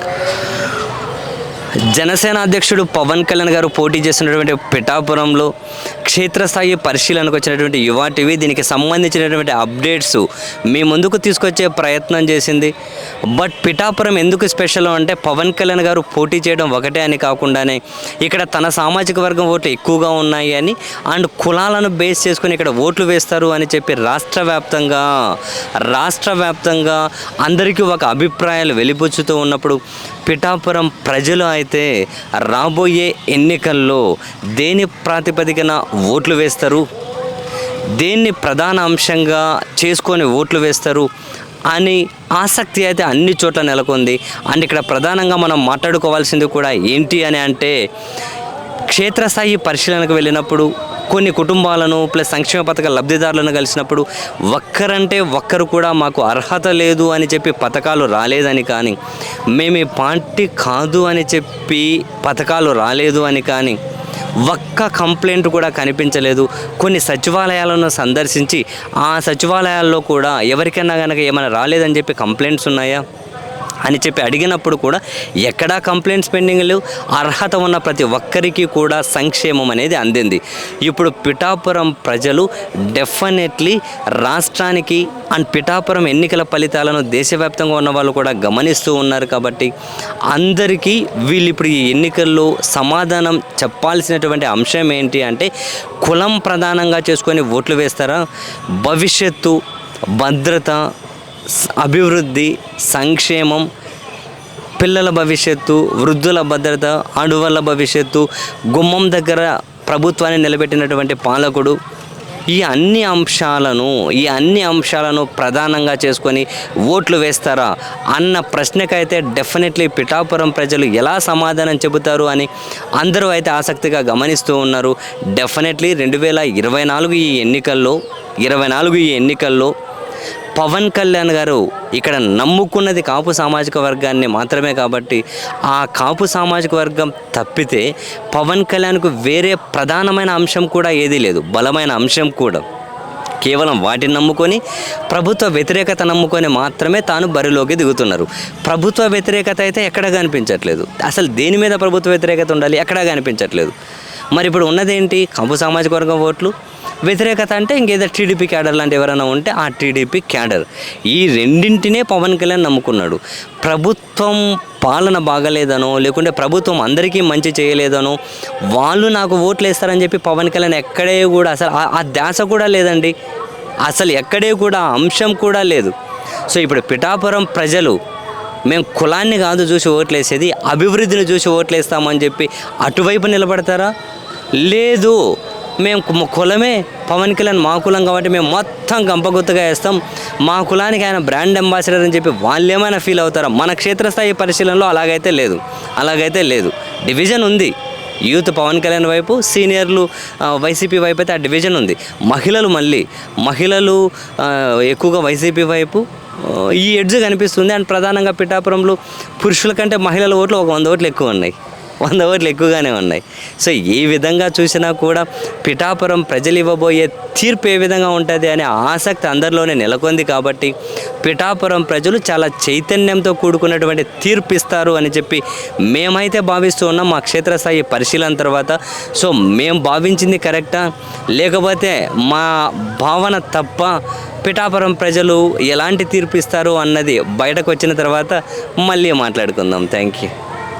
Thank you. Janasena అధ్యక్షుడు పవన్ కళ్యాణ్ గారు పోటీ చేస్తున్నటువంటి పిఠాపురంలో క్షేత్రస్థాయి పరిశీలనకు వచ్చినటువంటి యువ టీవీ దీనికి సంబంధించినటువంటి అప్డేట్స్ మీ ముందుకు తీసుకొచ్చే ప్రయత్నం చేసింది. బట్ పిఠాపురం ఎందుకు స్పెషల్ అంటే పవన్ కళ్యాణ్ గారు పోటీ చేయడం ఒకటే అని కాకుండానే ఇక్కడ తన సామాజిక వర్గం ఓట్లు ఎక్కువగా ఉన్నాయి అని అండ్ కులాలను బేస్ చేసుకుని ఇక్కడ ఓట్లు వేస్తారు అని చెప్పి రాష్ట్ర వ్యాప్తంగా రాష్ట్ర వ్యాప్తంగా అందరికీ ఒక అభిప్రాయాలు వెలిబుచ్చుతూ ఉన్నప్పుడు పిఠాపురం ప్రజలు అయితే అయితే రాబోయే ఎన్నికల్లో దేని ప్రాతిపదికన ఓట్లు వేస్తారు? దేన్ని ప్రధాన అంశంగా చేసుకొని ఓట్లు వేస్తారు? అని ఆసక్తి అయితే అన్ని చోట్ల నెలకొంది. అండ్ ఇక్కడ ప్రధానంగా మనం మాట్లాడుకోవాల్సింది కూడా ఏంటి అని అంటే క్షేత్రస్థాయి పరిశీలనకు వెళ్ళినప్పుడు కొన్ని కుటుంబాలను ప్లస్ సంక్షేమ పథక లబ్ధిదారులను కలిసినప్పుడు ఒక్కరంటే ఒక్కరు కూడా మాకు అర్హత లేదు అని చెప్పి పథకాలు రాలేదని కానీ మేము పాంటి పార్టీ కాదు అని చెప్పి పథకాలు రాలేదు అని కానీ ఒక్క కంప్లైంట్ కూడా కనిపించలేదు. కొన్ని సచివాలయాలను సందర్శించి ఆ సచివాలయాల్లో కూడా ఎవరికైనా కనుక ఏమైనా రాలేదని చెప్పి కంప్లైంట్స్ ఉన్నాయా? అని చెప్పి అడిగినప్పుడు కూడా ఎక్కడా కంప్లైంట్స్ పెండింగ్ లేవు. అర్హత ఉన్న ప్రతి ఒక్కరికి కూడా సంక్షేమం అనేది అందింది. ఇప్పుడు పిఠాపురం ప్రజలు డెఫినెట్లీ రాష్ట్రానికి అండ్ పిఠాపురం ఎన్నికల ఫలితాలను దేశవ్యాప్తంగా ఉన్న వాళ్ళు కూడా గమనిస్తూ ఉన్నారు కాబట్టి అందరికీ వీళ్ళు ఇప్పుడు ఈ ఎన్నికల్లో సమాధానం చెప్పాల్సినటువంటి అంశం ఏంటి అంటే కులం ప్రధానంగా చేసుకొని ఓట్లు వేస్తారా? భవిష్యత్తు భద్రత అభివృద్ధి సంక్షేమం పిల్లల భవిష్యత్తు వృద్ధుల భద్రత అడవుల భవిష్యత్తు గుమ్మం దగ్గర ప్రభుత్వాన్ని నిలబెట్టినటువంటి పాలకుడు. ఈ అన్ని అంశాలను ఈ అన్ని అంశాలను ప్రధానంగా చేసుకొని ఓట్లు వేస్తారా అన్న ప్రశ్నకైతే డెఫినెట్లీ పిఠాపురం ప్రజలు ఎలా సమాధానం చెబుతారు అని అందరూ అయితే ఆసక్తిగా గమనిస్తూ ఉన్నారు. డెఫినెట్లీ రెండు వేల ఇరవై నాలుగు ఈ ఎన్నికల్లో ఇరవై నాలుగు ఈ ఎన్నికల్లో పవన్ కళ్యాణ్ గారు ఇక్కడ నమ్ముకున్నది కాపు సామాజిక వర్గాన్ని మాత్రమే కాబట్టి ఆ కాపు సామాజిక వర్గం తప్పితే పవన్ కళ్యాణ్కు వేరే ప్రధానమైన అంశం కూడా ఏదీ లేదు బలమైన అంశం కూడా. కేవలం వాటిని నమ్ముకొని ప్రభుత్వ వ్యతిరేకత నమ్ముకొని మాత్రమే తాను బరిలోకి దిగుతున్నారు. ప్రభుత్వ వ్యతిరేకత అయితే ఎక్కడా కనిపించట్లేదు. అసలు దేని మీద ప్రభుత్వ వ్యతిరేకత ఉండాలి? ఎక్కడా కనిపించట్లేదు. మరి ఇప్పుడు ఉన్నదేంటి? కంపు సామాజిక వర్గం ఓట్లు. వ్యతిరేకత అంటే ఇంకేదో టీడీపీ క్యాడర్ లాంటి ఎవరైనా ఉంటే ఆ టీడీపీ క్యాడర్. ఈ రెండింటినే పవన్ కళ్యాణ్ నమ్ముకున్నాడు. ప్రభుత్వం పాలన బాగలేదనో లేకుంటే ప్రభుత్వం అందరికీ మంచి చేయలేదనో వాళ్ళు నాకు ఓట్లు వేస్తారని చెప్పి పవన్ కళ్యాణ్ ఎక్కడే కూడా అసలు ఆ- ధ్యాస కూడా లేదండి. అసలు ఎక్కడే కూడా అంశం కూడా లేదు. సో ఇప్పుడు పిఠాపురం ప్రజలు మేము కులాన్ని కాదు చూసి ఓట్లేసేది అభివృద్ధిని చూసి ఓట్లేస్తామని చెప్పి అటువైపు నిలబడతారా? లేదు. మేము కులమే పవన్ కళ్యాణ్ మా కులం కాబట్టి మేము మొత్తం గంపగుత్తగా వేస్తాం. మా కులానికి ఆయన బ్రాండ్ అంబాసిడర్ అని చెప్పి వాళ్ళు ఏమైనా ఫీల్ అవుతారా? మన క్షేత్రస్థాయి పరిశీలనలో అలాగైతే లేదు. అలాగైతే లేదు. డివిజన్ ఉంది. యూత్ పవన్ కళ్యాణ్ వైపు సీనియర్లు వైసీపీ వైపు అయితే ఆ డివిజన్ ఉంది. మహిళలు మళ్ళీ మహిళలు ఎక్కువగా వైసీపీ వైపు ఈ ఎడ్జ్ కనిపిస్తుంది. అండ్ ప్రధానంగా పిఠాపురంలో పురుషుల కంటే మహిళల ఓట్లు ఒక వంద ఓట్లు ఎక్కువ ఉన్నాయి. వంద ఓట్లు ఎక్కువగానే ఉన్నాయి. సో ఏ విధంగా చూసినా కూడా పిఠాపురం ప్రజలు ఇవ్వబోయే తీర్పు ఏ విధంగా ఉంటుంది అనే ఆసక్తి అందరిలోనే నెలకొంది కాబట్టి పిఠాపురం ప్రజలు చాలా చైతన్యంతో కూడుకున్నటువంటి తీర్పు ఇస్తారు అని చెప్పి మేమైతే భావిస్తూ ఉన్నాం. మా క్షేత్రస్థాయి పరిశీలన తర్వాత. సో మేము భావించింది కరెక్టా? లేకపోతే మా భావన తప్ప పిఠాపురం ప్రజలు ఎలాంటి తీర్పు ఇస్తారు అన్నది బయటకు వచ్చిన తర్వాత మళ్ళీ మాట్లాడుకుందాం. Thank you